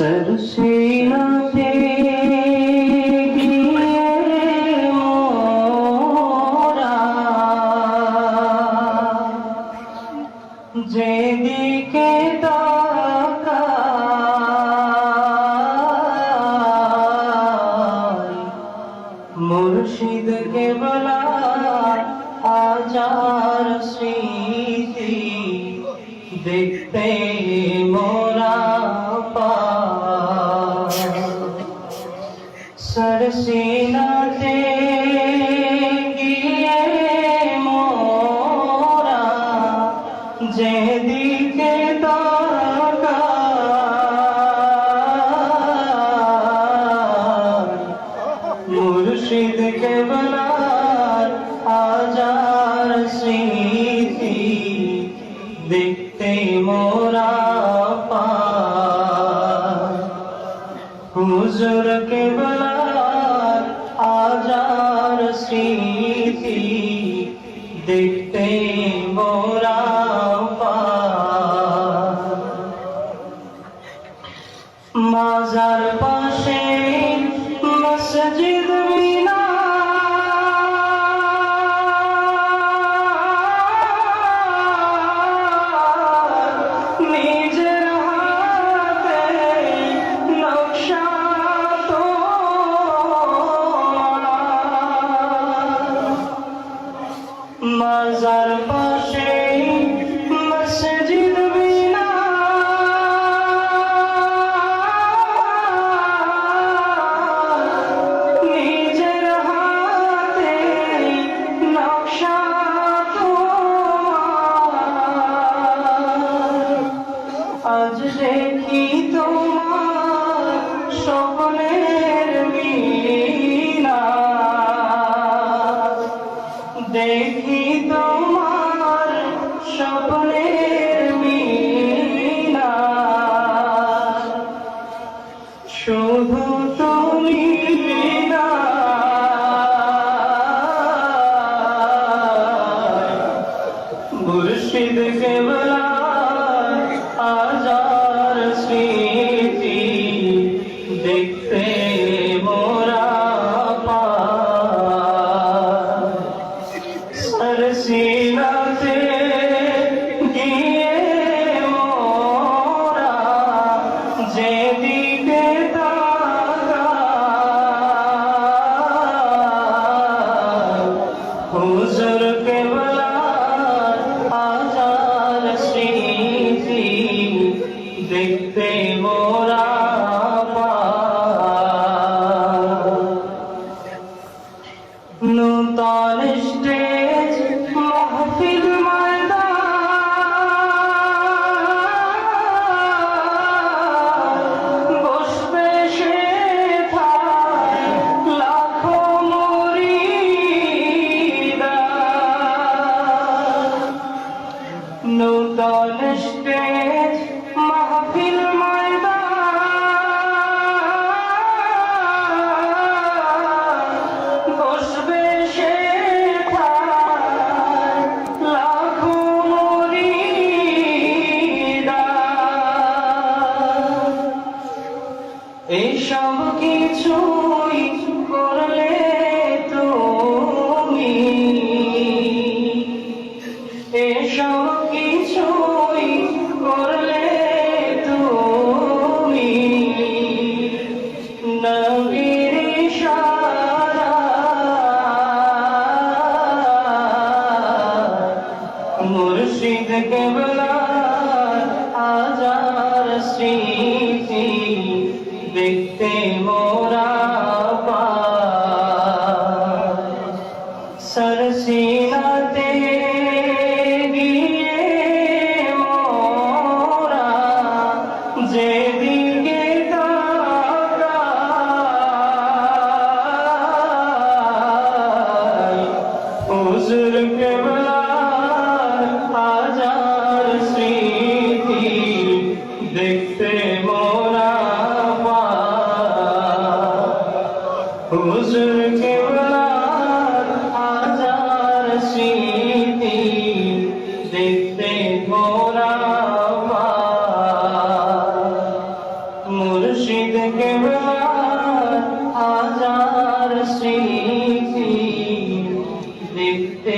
सरसीनाते গিয়ে মোরা যেদিকে তাকাই মুর্শিদকে বলা আজার স্মৃতি দেখতে মোরা সরসিনাতে গিয়ে মোরা যেদিকে তাকাই মুর্শিদ আজার স্মৃতি দেখতে মোরা পাই হুজুর কেবলার আজার স্মৃতি দেখতে কেবলা আজার স্মৃতি দেখতে মোরা পাই সরসিনাতে গিয়ে মোরা যেদিকে তাকাই নূতন স্মৃতি দেখতে মোরা সরসিনাতে গিয়ে মোরা যেদিকে তাকাই হুজুর দেখতে মোরা হুজুর কেবলার আজার স্মৃতি দেখতে মোরা মুর্শিদ কেবলার আজার স্মৃতি দেখতে